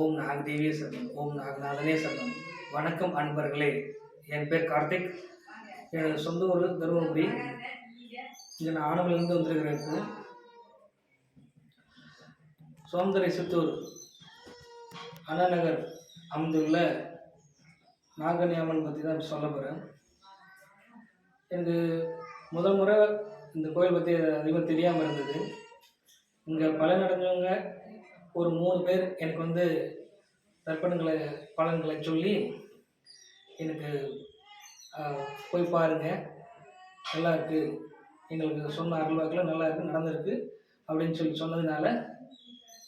ஓம் நாகதேவியே சரணம் ஓம் நாகநாதனே சரணம். வணக்கம் அன்பர்களே. என் பேர் கார்த்திக். எனது சொந்த ஊர் தருமபுரி. இங்கே நான் ஆனவிலிருந்து வந்திருக்கிறேன் இப்போ சோந்தரை சித்தூர் அண்ணா நகர் அமைந்துள்ள நாகனி அம்மன் பற்றி தான் சொல்ல போகிறேன் எனக்கு முதல் முறை இந்த கோயில் பற்றி அதிகமாக தெரியாமல் இருந்தது. இங்கே பல நடந்தவங்க ஒரு மூணு பேர் எனக்கு வந்து தர்ப்பணங்களை பலன்களை சொல்லி எனக்கு போய் பாருங்க. நல்லா இருக்கு எங்களுக்கு சொன்ன அருள்வாக்கில் நல்லா இருக்கு நடந்திருக்கு அப்படின்னு சொல்லி சொன்னதுனால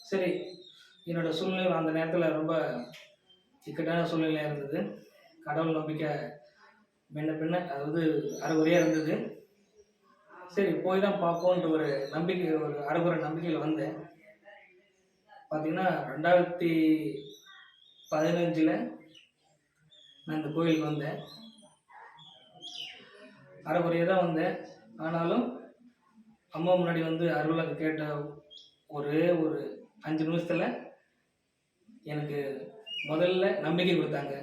சரி என்னோட சூழ்நிலை அந்த நேரத்தில் ரொம்ப இக்கட்டான சூழ்நிலையாக இருந்தது. கடவுள் நம்பிக்கை முன்ன பின்ன அதாவது அரைகுறையாக இருந்தது. சரி போய் தான் பார்ப்போன்ற ஒரு நம்பிக்கை ஒரு அரைகுறை நம்பிக்கையில் வந்தேன். பார்த்தீங்கன்னா ரெண்டாயிரத்தி பதினஞ்சில் நான் இந்த கோயிலுக்கு வந்தேன். அரைக்குறையாக தான் வந்தேன். ஆனாலும் அம்மா முன்னாடி வந்து அருளாக கேட்ட ஒரே ஒரு அஞ்சு நிமிஷத்தில் எனக்கு முதல்ல நம்பிக்கை கொடுத்தாங்க.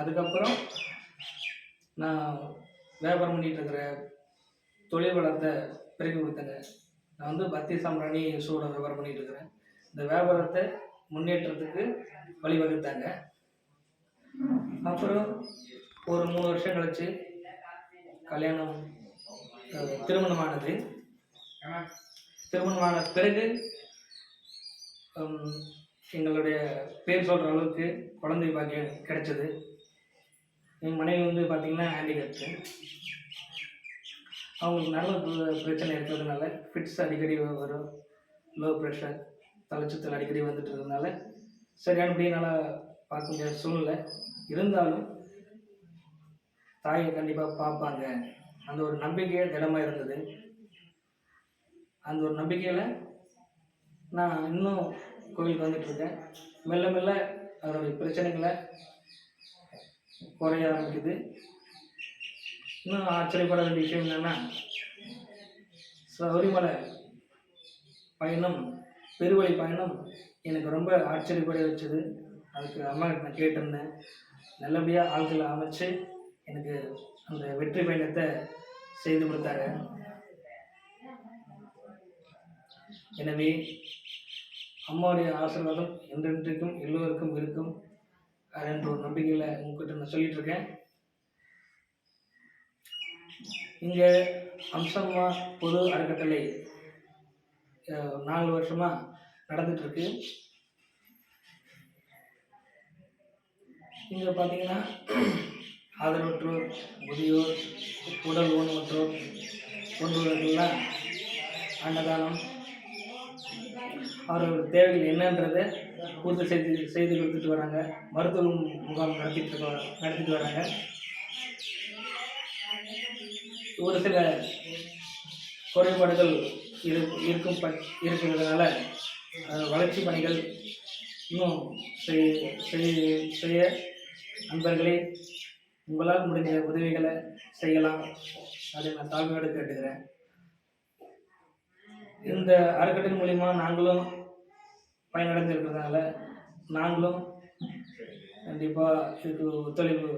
அதுக்கப்புறம் நான் வியாபாரம் பண்ணிகிட்டு இருக்கிற தொழில் வளத்தை பிறகு கொடுத்தேங்க. நான் வந்து பக்தி சாம்பிராணி சூட வியாபாரம் பண்ணிட்டு இருக்கிறேன். இந்த வியாபாரத்தை முன்னேற்றத்துக்கு வழிவகுத்தாங்க. அப்புறம் ஒரு மூணு வருஷம் கழிச்சு கல்யாணம் திருமணமானது. திருமணமான பிறகு எங்களுடைய பேர் சொல்கிற அளவுக்கு குழந்தை பாக்கியம் கிடைச்சது. என் மனைவி வந்து பார்த்திங்கன்னா ஹேண்டிகேப்டு அவங்களுக்கு நல்ல பிர- பிரச்சனை இருக்கிறதுனால ஃபிட்ஸ் அடிக்கடி வரும். லோ ப்ரெஷர் தலைச்சுத்தல் அடிக்கடி வந்துட்டு இருக்கிறதுனால சரியானபடி நல்லா பார்க்க முடியாத சூழ்நிலை. இருந்தாலும் தாயை கண்டிப்பாக பார்ப்பாங்க. அந்த ஒரு நம்பிக்கையே திடமாக இருந்தது. அந்த ஒரு நம்பிக்கையில் நான் இன்னும் கோயிலுக்கு வந்துட்டு இருக்கேன். மெல்ல மெல்ல அதனுடைய பிரச்சனைகளை குறைய ஆரம்பிக்குது. இன்னும் ஆச்சரியப்பட வேண்டிய விஷயம் என்னன்னா சபரிமலை பயணம் பெருவழி பயணம் எனக்கு ரொம்ப ஆச்சரியப்பட வச்சது. அதுக்கு அம்மா நான் கேட்டிருந்தேன். நல்லபடியாக ஆட்களை அமைச்சு எனக்கு அந்த வெற்றி பயணத்தை செய்து கொடுத்தாங்க. எனவே அம்மாவுடைய ஆசீர்வாதம் என்றென்றைக்கும் எல்லோருக்கும் இருக்கும். என்ற ஒரு நம்பிக்கையில் உங்ககிட்ட நான் சொல்லிட்டு இங்கே அம்சம்மா பொது அறக்கட்டளை நாலு வருஷமாக நடந்துட்டுருக்கு இங்கே பார்த்தீங்கன்னா ஆதரவற்றோர் முதியோர் உடல் ஊனமற்றோர் போன்றவர்கள்லாம் அன்னதானம் அவரோட தேவைகள் என்னன்றதை பூர்த்தி செய்து செய்து கொடுத்துட்டு வராங்க. மருத்துவ முகாம் நடத்திட்டு நடத்திட்டு வராங்க. ஒரு சில குறைபாடுகள் இரு இருக்கும் ப இருக்கிறதுனால வளர்ச்சி பணிகள் இன்னும் செய்- செய்- செய்ய நண்பர்களே உங்களால் முடிஞ்ச உதவிகளை செய்யலாம். அதை நான் தாழ்மையோடு கேட்டுக்கிறேன். இந்த அறக்கட்டின் மூலிமா நாங்களும் பயனடைஞ்சிருக்கிறதுனால நாங்களும் கண்டிப்பாக இதுக்கு ஒத்துழைப்பு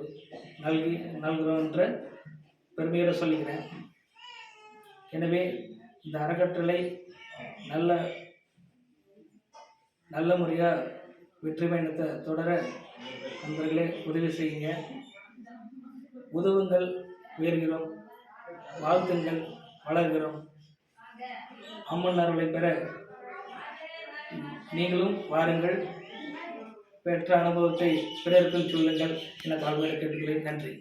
நல்கி நல்கிறோன்ற பெருமையோடு சொல்லிக்கிறேன். எனவே இந்த அறக்கட்டளை நல்ல நல்ல முறையாக வெற்றி பயணத்தை தொடர நண்பர்களே உதவி செய்யுங்க. உதவுங்கள் உயர்கிறோம். வாழ்த்துங்கள் வளர்கிறோம். அம்மன் அருளை பெற நீங்களும் வாருங்கள். பெற்ற அனுபவத்தை பிறருக்கும் சொல்லுங்கள் என தாழ்மையை கேட்டுக்கிறேன் நன்றி.